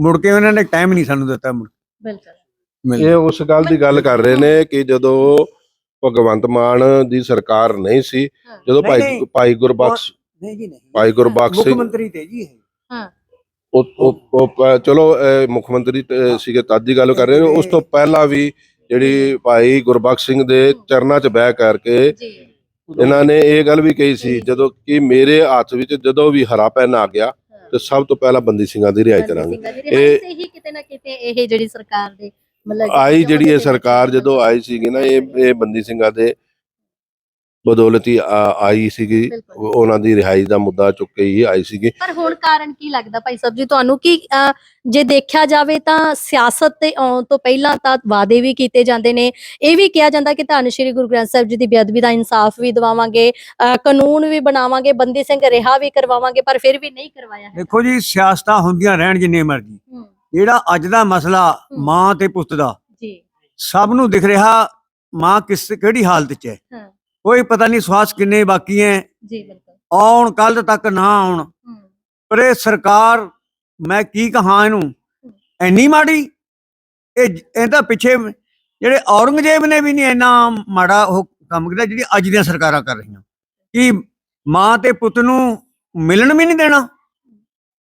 ਮੁੜ ਕੇ ਉਹਨਾਂ ਨੇ ਟਾਈਮ ਨਹੀਂ ਸਾਨੂੰ ਦਿੱਤਾ ਮੁੜ ਬਿਲਕੁਲ। ਇਹ ਉਸ ਗੱਲ ਦੀ ਗੱਲ ਕਰ ਰਹੇ ਨੇ ਕਿ ਜਦੋਂ ਭਗਵੰਤ ਮਾਨ ਦੀ ਸਰਕਾਰ ਨਹੀਂ ਸੀ ਹਾਂ। ਜਦੋਂ ਭਾਈ। ਭਾਈ ਗੁਰਬਖਸ਼ ਨਹੀਂ ਜੀ ਨਹੀਂ। ਭਾਈ ਗੁਰਬਖਸ਼ ਮੁੱਖ ਮੰਤਰੀ ਤੇ ਜੀ ਇਹ। ਉਹ ਚਲੋ ਮੁੱਖ ਮੰਤਰੀ ਸੀਗੇ ਤਦ ਦੀ ਗੱਲ ਕਰ ਰਹੇ ਨੇ। ਉਸ ਤੋਂ ਪਹਿਲਾਂ ਵੀ ਜਿਹੜੀ ਭਾਈ ਗੁਰਬਖਸ਼ ਸਿੰਘ ਦੇ ਚਰਨਾਂ 'ਚ ਬਹਿ ਕਰਕੇ ਇਹਨਾਂ ਨੇ ਇਹ ਗੱਲ ਵੀ ਕਹੀ ਸੀ ਜਦੋਂ ਕਿ ਮੇਰੇ ਹੱਥ ਵਿੱਚ ਜਦੋਂ ਵੀ ਹਰਾ ਪੈਨ ਆ ਗਿਆ ਤੇ ਸਭ ਤੋਂ ਪਹਿਲਾਂ ਬੰਦੀ ਸਿੰਘਾਂ ਦੀ ਰਿਹਾਈ ਕਰਾਂਗੇ। ਇਹ ਇਹ- ਹੀ ਕਿਤੇ ਨਾ ਕਿਤੇ ਇਹ ਜਿਹੜੀ ਸਰਕਾਰ ਦੇ ਮਤਲਬ ਆਈ ਜਿਹੜੀ ਇਹ ਸਰਕਾਰ ਜਦੋਂ ਆਈ ਸੀਗੀ ਨਾ ਇਹ ਇਹ ਬੰਦੀ ਸਿੰਘਾਂ ਦੇ ਬਦੌਲਤ ਹੀ ਆ- ਆਈ ਸੀਗੀ। ਬਿਲਕੁਲ। ਉਹਨਾਂ ਦੀ ਰਿਹਾਈ ਦਾ ਮੁੱਦਾ ਚੁੱਕ ਕੇ ਹੀ ਆਈ ਸੀਗੀ। ਪਰ ਹੁਣ ਕਾਰਨ ਕੀ ਲੱਗਦਾ ਭਾਈ ਸਾਹਿਬ ਜੀ ਤੁਹਾਨੂੰ? ਕਿ ਅਹ, ਜੇ ਦੇਖਿਆ ਜਾਵੇ ਤਾਂ ਸਿਆਸਤ ਤੇ ਆਉਣ ਤੋਂ ਪਹਿਲਾਂ ਤਾਂ ਵਾਅਦੇ ਵੀ ਕੀਤੇ ਜਾਂਦੇ ਨੇ। ਇਹ ਵੀ ਕਿਹਾ ਜਾਂਦਾ ਕਿ ਧੰਨ ਸ਼੍ਰੀ ਗੁਰੂ ਗ੍ਰੰਥ ਸਾਹਿਬ ਜੀ ਦੀ ਬੇਅਦਬੀ ਦਾ ਇਨਸਾਫ ਵੀ ਦਿਵਾਵਾਂਗੇ ਅਹ, ਕਾਨੂੰਨ ਵੀ ਬਣਾਵਾਂਗੇ ਬੰਦੀ ਸਿੰਘ ਰਿਹਾ ਵੀ ਕਰਵਾਵਾਂਗੇ ਪਰ ਫਿਰ ਵੀ ਨਹੀਂ ਕਰਵਾਇਆ ਹੈ। ਦੇਖੋ ਜੀ ਸਿਆਸਤਾਂ ਹੁੰਦੀਆਂ ਰਹਿਣ ਜਿੰਨੇ ਮਰਜ਼ੀ। ਜਿਹੜਾ ਅੱਜ ਦਾ ਮਸਲਾ ਮਾਂ ਤੇ ਪੁੱਤ ਦਾ ਜੀ। ਸਭ ਨੂੰ ਦਿਖ ਰਿਹਾ ਮਾਂ ਕਿਸ ਕਿਹੜੀ ਹਾਲਤ 'ਚ ਹੈ? ਹਾਂ। ਕੋਈ ਪਤਾ ਨਹੀਂ ਸਵਾਸ ਕਿੰਨੇ ਬਾਕੀ ਜੀ ਬਿਲਕੁਲ। ਆਉਣ ਕੱਲ ਤੱਕ ਨਾ ਆਉਣ। ਹੂੰ, ਪਰ ਇਹ ਸਰਕਾਰ ਮੈਂ ਕੀ ਕਹਾਂ ਇਹਨੂੰ? ਐਨੀ ਮਾੜੀ? ਇਹ ਇਹਦਾ ਪਿੱਛੇ ਜਿਹੜੇ ਔਰੰਗਜ਼ੇਬ ਨੇ ਵੀ ਨਹੀਂ ਇੰਨਾ ਮਾੜਾ ਉਹ ਕੰਮ ਕੀਤਾ ਜਿਹੜੀ ਅੱਜ ਦੀਆਂ ਸਰਕਾਰਾਂ ਕਰ ਰਹੀਆਂ। ਕਿ ਮਾਂ ਤੇ ਪੁੱਤ ਨੂੰ ਮਿਲਣ ਵੀ ਨਹੀਂ ਦੇਣਾ?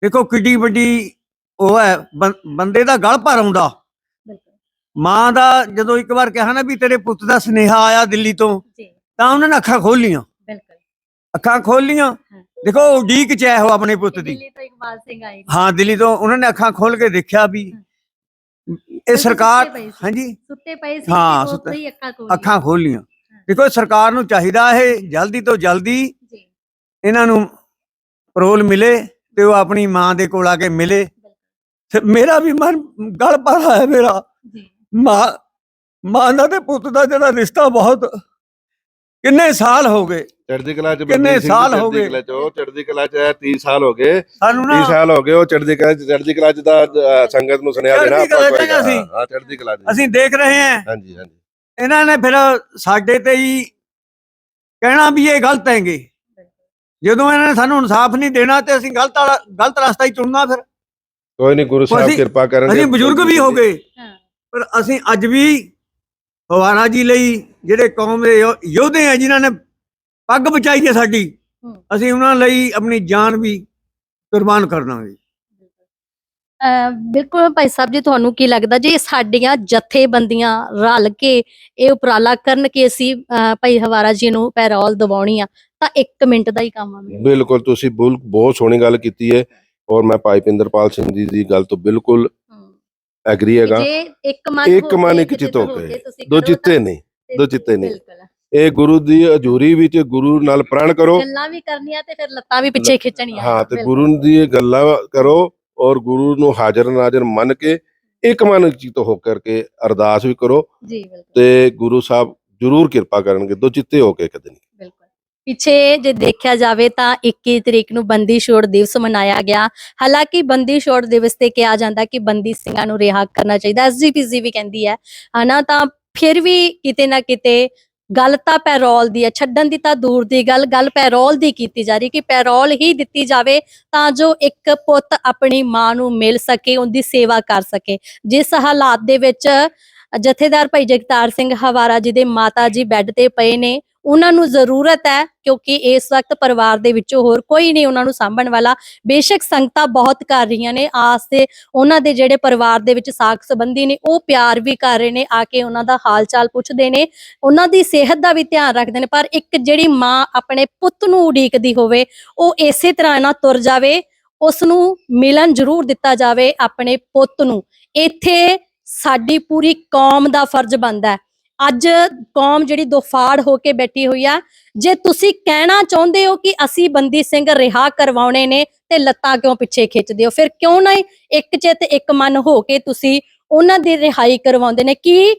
ਦੇਖੋ ਕਿੱਡੀ ਵੱਡੀ ਉਹ ਹੈ ਬੰ- ਬੰਦੇ ਦਾ ਗਲ ਭਰ ਆਉਂਦਾ। ਬਿਲਕੁਲ। ਮਾਂ ਦਾ ਜਦੋਂ ਇੱਕ ਵਾਰ ਕਿਹਾ ਨਾ ਵੀ ਤੇਰੇ ਪੁੱਤ ਦਾ ਸੁਨੇਹਾ ਆਇਆ ਦਿੱਲੀ ਤੋਂ ਜੀ। ਤਾਂ ਉਹਨਾਂ ਨੇ ਅੱਖਾਂ ਖੋਲ ਲੀਆਂ ਬਿਲਕੁਲ। ਅੱਖਾਂ ਖੋਲ ਲੀਆਂ ਦੇਖੋ ਉਡੀਕ ਚ ਹੈ ਉਹ ਆਪਣੇ ਪੁੱਤ ਦੀ। ਦਿੱਲੀ ਤੋਂ ਇਕਬਾਲ ਸਿੰਘ ਆਏ। ਹਾਂ ਦਿੱਲੀ ਤੋਂ ਉਹਨਾਂ ਨੇ ਅੱਖਾਂ ਖੋਲ ਕੇ ਦੇਖਿਆ ਵੀ ਇਹ ਸਰਕਾਰ। ਹਾਂਜੀ। ਸੁੱਤੇ ਪਏ ਸੀ ਹਾਂ, ਸੁੱਤੇ- ਹੀ ਅੱਖਾਂ ਖੋਲ ਅੱਖਾਂ ਖੋਲ ਲੀਆਂ ਦੇਖੋ ਸਰਕਾਰ ਨੂੰ ਚਾਹੀਦਾ ਇਹ ਜਲਦੀ ਤੋਂ ਜਲਦੀ ਇਹਨਾਂ ਨੂੰ ਪਰੋਲ ਮਿਲੇ ਤੇ ਉਹ ਆਪਣੀ ਮਾਂ ਦੇ ਕੋਲ ਆ ਕੇ ਮਿਲੇ। ਤੇ ਮੇਰਾ ਵੀ ਮਨ ਗਲ ਭਰਾ ਹੈ ਮੇਰਾ। ਮਾਂ ਮਾਂ ਦਾ ਤੇ ਪੁੱਤ ਦਾ ਜਿਹੜਾ ਰਿਸ਼ਤਾ ਬਹੁਤ ਕਿੰਨੇ ਸਾਲ ਹੋ ਗਏ? ਚੜ੍ਹਦੀ ਕਲਾ ਚ ਕਿੰਨੇ ਸਾਲ ਹੋ ਗਏ? ਕਲਾ ਚ ਉਹ ਚੜ੍ਹਦੀ ਕਲਾ ਚ ਹੈ 30 ਸਾਲ ਹੋ ਗਏ। ਸਾਨੂੰ 30 ਨਾ ਸਾਲ ਹੋ ਗਏ ਉਹ ਚੜ੍ਹਦੀ ਕਲਾ ਚ ਚੜ੍ਹਦੀ ਕਲਾ ਚ ਦਾ ਸੰਗਤ ਨੂੰ ਸੁਨੇਹਾ ਦੇਣਾ। ਹਾਂ ਚੜ੍ਹਦੀ ਕਲਾ ਚ। ਅਸੀਂ ਦੇਖ ਰਹੇ ਹਾਂ। ਹਾਂਜੀ ਹਾਂਜੀ। ਇਹਨਾਂ ਨੇ ਫਿਰ ਸਾਡੇ ਤੇ ਹੀ ਕਹਿਣਾ ਵੀ ਇਹ ਗਲਤ ਹੈਗੇ। ਜਦੋਂ ਇਹਨਾਂ ਨੇ ਸਾਨੂੰ ਇਨਸਾਫ ਨਹੀਂ ਦੇਣਾ ਤੇ ਅਸੀਂ ਗਲਤ ਗਲਤ ਰਸਤਾ ਹੀ ਚੁਣਨਾ ਫਿਰ। ਕੋਈ ਨਹੀਂ ਗੁਰੂ ਸਾਹਿਬ ਕਿਰਪਾ ਕਰਨਗੇ। ਅਸੀਂ ਬਜ਼ੁਰਗ ਵੀ ਹੋ ਗਏ। ਪਰ ਅਸੀਂ ਅੱਜ ਵੀ ਹਵਾਰਾ ਜੀ ਲਈ ਜਿਹੜੇ ਕੌਮ ਦੇ ਯੋ- ਯੋਧੇ ਆ ਜਿਨ੍ਹਾਂ ਨੇ ਪੱਗ ਬਚਾਈ ਹੈ ਸਾਡੀ ਹੂੰ। ਅਸੀਂ ਉਹਨਾਂ ਲਈ ਆਪਣੀ ਜਾਨ ਵੀ ਕੁਰਬਾਨ ਕਰ ਦਾਂਗੇ ਅਹ ਬਿਲਕੁਲ ਭਾਈ ਸਾਹਿਬ ਜੀ ਤੁਹਾਨੂੰ ਕੀ ਲੱਗਦਾ ਜੇ ਸਾਡੀਆਂ ਜਥੇਬੰਦੀਆਂ ਰਲ ਕੇ ਇਹ ਉਪਰਾਲਾ ਕਰਨ ਕਿ ਅਸੀਂ ਅਹ ਭਾਈ ਹਵਾਰਾ ਜੀ ਨੂੰ ਪੈਰੋਲ ਦਿਵਾਉਣੀ ਆ ਤਾਂ 1 ਮਿੰਟ ਦਾ ਹੀ ਕੰਮ ਆ ਮੇਰੇ। ਬਿਲਕੁਲ ਤੁਸੀਂ ਬੁਲ- ਬਹੁਤ ਸੋਹਣੀ ਗੱਲ ਕੀਤੀ ਹੈ ਔਰ ਮੈਂ ਭਾਈ ਪਿੰਦਰਪਾਲ ਸਿੰਘ ਜੀ ਦੀ ਗੱਲ ਤੋਂ ਬਿਲਕੁਲ। ਐਗਰੀ ਹੈਗਾ? ਜੇ ਇੱਕ ਮਨ ਇੱਕ ਮਨ ਇੱਕ ਚਿੱਤ ਹੋ ਕੇ। ਦੋ ਕਰੋ ਚਿੱਤੇ ਤਾਂ- ਨਹੀਂ ਦੋ ਚਿੱਤੇ ਨਹੀਂ। ਇਹ ਗੁਰੂ ਦੀ ਹਜ਼ੂਰੀ ਵਿੱਚ ਗੁਰੂ ਨਾਲ ਪ੍ਰਣ ਕਰੋ। ਗੱਲਾਂ ਵੀ ਕਰਨੀਆਂ ਤੇ ਫਿਰ ਲੱਤਾਂ ਵੀ ਪਿੱਛੇ ਖਿੱਚਣੀਆਂ। ਹਾਂ ਤੇ। ਗੁਰੂ ਦੀ ਗੱਲਾਂ ਕਰੋ ਔਰ ਗੁਰੂ ਨੂੰ ਹਾਜ਼ਰ ਨਾਜ਼ਰ ਮੰਨ ਕੇ ਇੱਕ ਮਨ ਚਿਤ ਹੋ ਕਰਕੇ ਅਰਦਾਸ ਵੀ ਕਰੋ ਜੀ ਬਿਲਕੁਲ। ਤੇ ਗੁਰੂ ਸਾਹਿਬ ਜ਼ਰੂਰ ਕਿਰਪਾ ਕਰਨਗੇ ਦੋ ਚਿੱਤੇ ਹੋ ਕੇ ਕਦੇ ਨਹੀਂ ਬਿਲਕੁਲ ਪਿੱਛੇ ਜੇ ਦੇਖਿਆ ਜਾਵੇ ਤਾਂ 21 ਤਰੀਕ ਨੂੰ ਬੰਦੀ ਛੋੜ ਦਿਵਸ ਮਨਾਇਆ ਗਿਆ। ਹਾਲਾਂਕਿ ਬੰਦੀ ਛੋੜ ਦਿਵਸ ਤੇ ਕਿਹਾ ਜਾਂਦਾ ਕਿ ਬੰਦੀ ਸਿੰਘਾਂ ਨੂੰ ਰਿਹਾ ਕਰਨਾ ਚਾਹੀਦਾ। ਐਸਜੀਪੀਸੀ ਵੀ ਕਹਿੰਦੀ ਹੈ। ਹਨਾ ਤਾਂ ਫਿਰ ਵੀ ਕਿਤੇ ਨਾ ਕਿਤੇ ਗੱਲ ਤਾਂ ਪੈਰੋਲ ਦੀ ਹੈ। ਛੱਡਣ ਦੀ ਤਾਂ ਦੂਰ ਦੀ ਗੱਲ ਗੱਲ ਪੈਰੋਲ ਦੀ ਕੀਤੀ ਜਾ ਰਹੀ ਕਿ ਪੈਰੋਲ ਹੀ ਦਿੱਤੀ ਜਾਵੇ ਤਾਂ ਜੋ ਇੱਕ ਪੁੱਤ ਆਪਣੀ ਮਾਂ ਨੂੰ ਮਿਲ ਸਕੇ, ਉਹਦੀ ਸੇਵਾ ਕਰ ਸਕੇ। ਜਿਸ ਹਾਲਾਤ ਦੇ ਵਿੱਚ ਜਥੇਦਾਰ ਭਾਈ ਜਗਤਾਰ ਸਿੰਘ ਹਵਾਰਾ ਜੀ ਦੇ ਮਾਤਾ ਜੀ ਬੈੱਡ ਤੇ ਪਏ ਨੇ। ਉਹਨਾਂ ਨੂੰ ਜ਼ਰੂਰਤ ਹੈ ਕਿਉਂਕਿ ਇਸ ਵਕਤ ਪਰਿਵਾਰ ਦੇ ਵਿੱਚੋਂ ਹੋਰ ਕੋਈ ਨਹੀਂ ਉਹਨਾਂ ਨੂੰ ਸਾਂਭਣ ਵਾਲਾ। ਬੇਸ਼ੱਕ ਸੰਗਤਾਂ ਬਹੁਤ ਕਰ ਰਹੀਆਂ ਨੇ, ਆਸ ਤੇ ਉਹਨਾਂ ਦੇ ਜਿਹੜੇ ਪਰਿਵਾਰ ਦੇ ਵਿੱਚ ਸਾਕ ਸੰਬੰਧੀ ਨੇ, ਉਹ ਪਿਆਰ ਵੀ ਕਰ ਰਹੇ ਨੇ, ਆ ਕੇ ਉਹਨਾਂ ਦਾ ਹਾਲ ਚਾਲ ਪੁੱਛਦੇ ਨੇ। ਉਹਨਾਂ ਦੀ ਸਿਹਤ ਦਾ ਵੀ ਧਿਆਨ ਰੱਖਦੇ ਨੇ, ਪਰ ਇੱਕ ਜਿਹੜੀ ਮਾਂ ਆਪਣੇ ਪੁੱਤ ਨੂੰ ਉਡੀਕਦੀ ਹੋਵੇ, ਉਹ ਇਸੇ ਤਰ੍ਹਾਂ ਨਾ ਤੁਰ ਜਾਵੇ ਉਸ ਨੂੰ ਮਿਲਣ ਜ਼ਰੂਰ ਦਿੱਤਾ ਜਾਵੇ ਆਪਣੇ ਪੁੱਤ ਨੂੰ। ਇੱਥੇ ਸਾਡੀ ਪੂਰੀ ਕੌਮ ਦਾ ਫਰਜ਼ ਬਣਦਾ ਹੈ। ਅੱਜ ਕੌਮ ਜਿਹੜੀ ਦੋਫਾੜ ਹੋ ਕੇ ਬੈਠੀ ਹੋਈ ਆ, ਜੇ ਤੁਸੀਂ ਕਹਿਣਾ ਚਾਹੁੰਦੇ ਹੋ ਕਿ ਅਸੀਂ ਬੰਦੀ ਸਿੰਘ ਰਿਹਾ ਕਰਵਾਉਣੇ ਨੇ ਤੇ ਲੱਤਾਂ ਕਿਉਂ ਪਿੱਛੇ ਖਿੱਚਦੇ ਹੋ? ਫਿਰ ਕਿਉਂ ਨਾ ਇੱਕ ਚਿੱਤ, ਇੱਕ ਮਨ ਹੋ ਕੇ ਤੁਸੀਂ ਉਹਨਾਂ ਦੀ ਰਿਹਾਈ ਕਰਵਾਉਂਦੇ ਨੇ? ਕੀ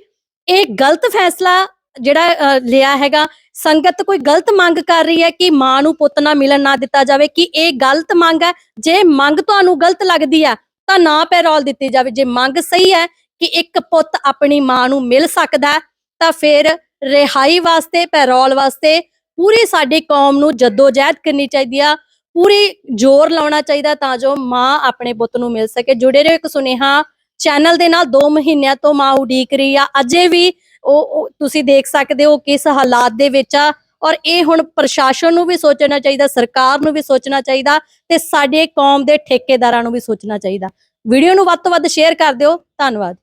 ਇਹ ਗਲਤ ਫੈਸਲਾ ਜਿਹੜਾ ਲਿਆ ਹੈਗਾ? ਸੰਗਤ ਕੋਈ ਗਲਤ ਮੰਗ ਕਰ ਰਹੀ ਹੈ ਕਿ ਮਾਂ ਨੂੰ ਪੁੱਤ ਨਾ ਮਿਲਣ ਨਾ ਦਿੱਤਾ ਜਾਵੇ? ਕਿ ਇਹ ਗਲਤ ਮੰਗ ਹੈ? ਜੇ ਮੰਗ ਤੁਹਾਨੂੰ ਗਲਤ ਲੱਗਦੀ ਹੈ ਤਾਂ ਨਾ ਪੈਰੋਲ ਦਿੱਤੀ ਜਾਵੇ। ਜੇ ਮੰਗ ਸਹੀ ਹੈ ਕਿ ਇੱਕ ਪੁੱਤ ਆਪਣੀ ਮਾਂ ਨੂੰ ਮਿਲ ਸਕਦਾ ਤਾਂ ਫਿਰ ਰਿਹਾਈ ਵਾਸਤੇ, ਪੈਰੋਲ ਵਾਸਤੇ ਪੂਰੀ ਸਾਡੀ ਕੌਮ ਨੂੰ ਜਦੋਜਹਿਦ ਕਰਨੀ ਚਾਹੀਦੀ ਆ। ਪੂਰੀ ਜ਼ੋਰ ਲਾਉਣਾ ਚਾਹੀਦਾ ਤਾਂ ਜੋ ਮਾਂ ਆਪਣੇ ਪੁੱਤ ਨੂੰ ਮਿਲ ਸਕੇ। ਜੁੜੇ ਰਹੋ ਇੱਕ ਸੁਨੇਹਾ, ਚੈਨਲ ਦੇ ਨਾਲ 2 ਮਹੀਨਿਆਂ ਤੋਂ ਮਾਂ ਉਡੀਕ ਰਹੀ ਆ। ਅਜੇ ਵੀ ਉਹ ਤੁਸੀਂ ਦੇਖ ਸਕਦੇ ਹੋ ਕਿਸ ਹਾਲਾਤ ਦੇ ਵਿੱਚ ਆ। ਔਰ ਇਹ ਹੁਣ ਪ੍ਰਸ਼ਾਸਨ ਨੂੰ ਵੀ ਸੋਚਣਾ ਚਾਹੀਦਾ, ਸਰਕਾਰ ਨੂੰ ਵੀ ਸੋਚਣਾ ਚਾਹੀਦਾ ਤੇ ਸਾਡੇ ਕੌਮ ਦੇ ਠੇਕੇਦਾਰਾਂ ਨੂੰ ਵੀ ਸੋਚਣਾ ਚਾਹੀਦਾ। ਵੀਡੀਓ ਨੂੰ ਵੱਧ ਤੋਂ ਵੱਧ ਸ਼ੇਅਰ ਕਰ ਦਿਓ। ਧੰਨਵਾਦ।